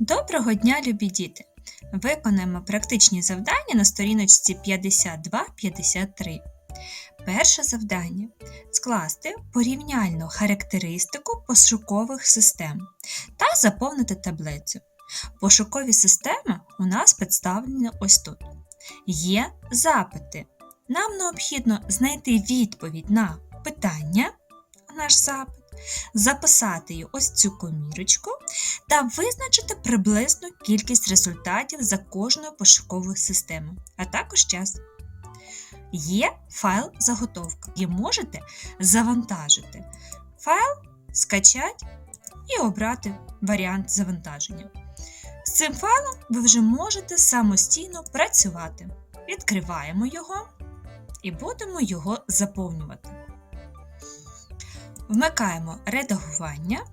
Доброго дня, любі діти! Виконаємо практичні завдання на сторіночці 52-53. Перше завдання скласти порівняльну характеристику пошукових систем та заповнити таблицю. Пошукові системи у нас представлені ось тут. Є запити. Нам необхідно знайти відповідь на питання, наш запит, записати її ось цю комірочку та визначити приблизну кількість результатів за кожною пошуковою системою, а також час. Є файл заготовка, і можете завантажити файл, скачати і обрати варіант завантаження. З цим файлом ви вже можете самостійно працювати. Відкриваємо його і будемо його заповнювати. Вмикаємо редагування.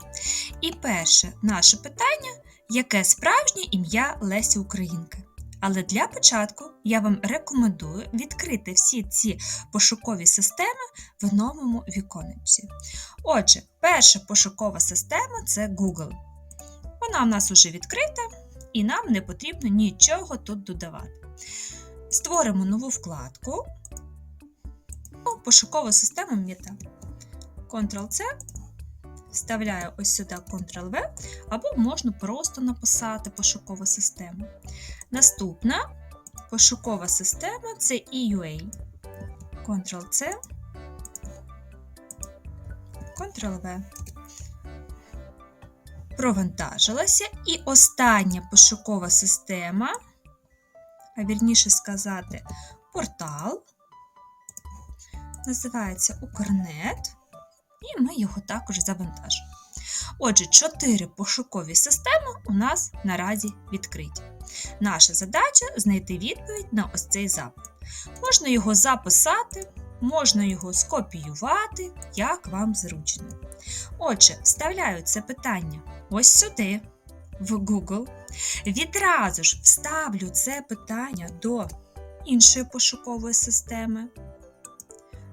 І перше наше питання яке справжнє ім'я Лесі Українки. Але для початку я вам рекомендую відкрити всі ці пошукові системи в новому віконечці. Отже, перша пошукова система це Google. Вона в нас вже відкрита, і нам не потрібно нічого тут додавати. Створимо нову вкладку. Пошукова система Мета. Ctrl-C, вставляю ось сюди Ctrl-V, або можна просто написати пошукова система. Наступна пошукова система це EUA. Ctrl-C, Ctrl-V. Провантажилася. І остання пошукова система, а вірніше сказати, портал. Називається Укрнет і ми його також завантажимо. Отже, чотири пошукові системи у нас наразі відкриті. Наша задача знайти відповідь на ось цей запит. Можна його записати, можна його скопіювати, як вам зручно. Отже, вставляю це питання ось сюди, в Google. Відразу ж вставлю це питання до іншої пошукової системи,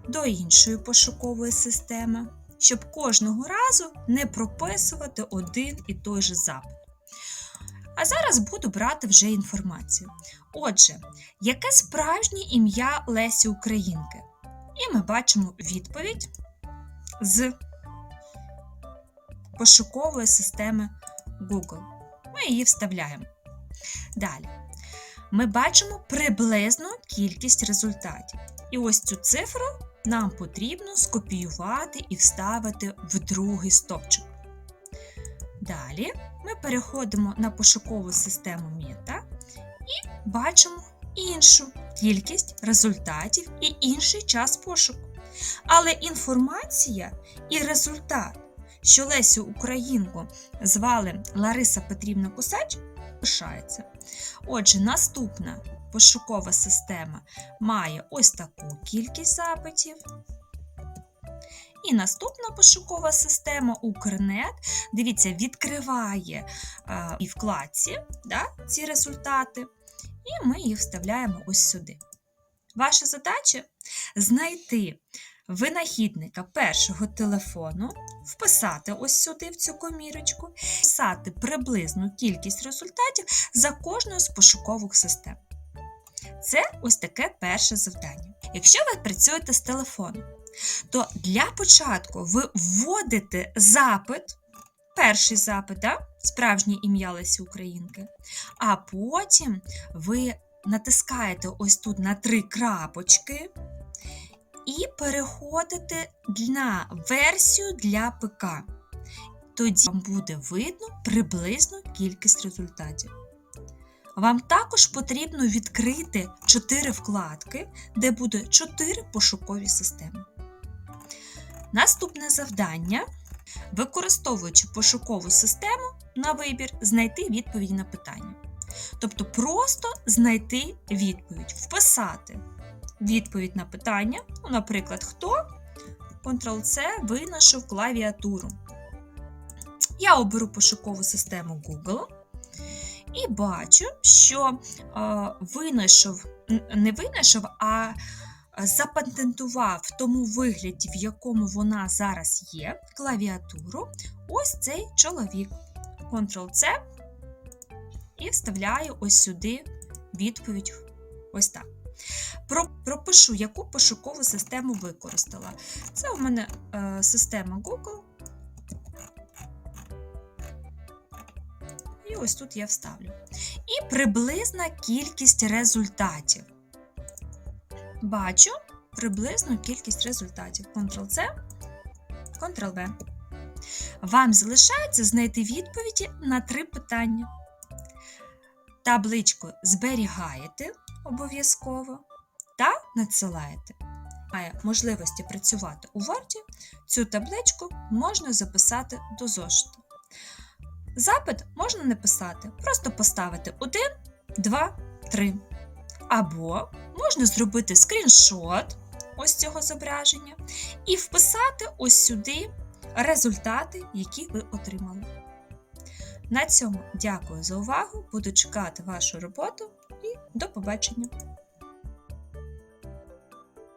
до іншої пошукової системи щоб кожного разу не прописувати один і той же запит. А зараз буду брати вже інформацію. Отже, яке справжнє ім'я Лесі Українки? І ми бачимо відповідь з пошукової системи Google. Ми її вставляємо. Далі. Ми бачимо приблизну кількість результатів. І ось цю цифру нам потрібно скопіювати і вставити в другий стопчик. Далі ми переходимо на пошукову систему Мета і бачимо іншу кількість результатів і інший час пошуку. Але інформація і результат, що Лесю Українку звали Лариса Петрівна Кусач, лишається. Отже, наступна пошукова система має ось таку кількість запитів. І наступна пошукова система Укрнет, дивіться, відкриває е, і вкладці да, ці результати, і ми їх вставляємо ось сюди. Ваша задача знайти винахідника першого телефону, вписати ось сюди в цю комірочку, вписати приблизну кількість результатів за кожною з пошукових систем. Це ось таке перше завдання. Якщо ви працюєте з телефоном, то для початку ви вводите запит, перший запит, да? справжнє ім'я Лесі Українки, а потім ви натискаєте ось тут на три крапочки і переходите на версію для ПК. Тоді вам буде видно приблизну кількість результатів. Вам також потрібно відкрити 4 вкладки, де буде 4 пошукові системи. Наступне завдання, використовуючи пошукову систему на вибір, знайти відповідь на питання. Тобто просто знайти відповідь, вписати відповідь на питання, ну, наприклад, хто Ctrl-C винайшов клавіатуру. Я оберу пошукову систему Google. І бачу, що е, винайшов, не винайшов, а запатентував в тому вигляді, в якому вона зараз є, клавіатуру, ось цей чоловік. Ctrl-C, і вставляю ось сюди відповідь. Ось так. Пропишу, яку пошукову систему використала. Це у мене е, система Google. Ось тут я вставлю. І приблизна кількість результатів. Бачу приблизну кількість результатів. Ctrl-C, Ctrl-V. Вам залишається знайти відповіді на три питання. Табличку зберігаєте обов'язково та надсилаєте. Має можливості працювати у Word, цю табличку можна записати до зошиту. Запит можна написати, просто поставити 1, 2, 3. Або можна зробити скріншот ось цього зображення і вписати ось сюди результати, які ви отримали. На цьому дякую за увагу. Буду чекати вашу роботу і до побачення!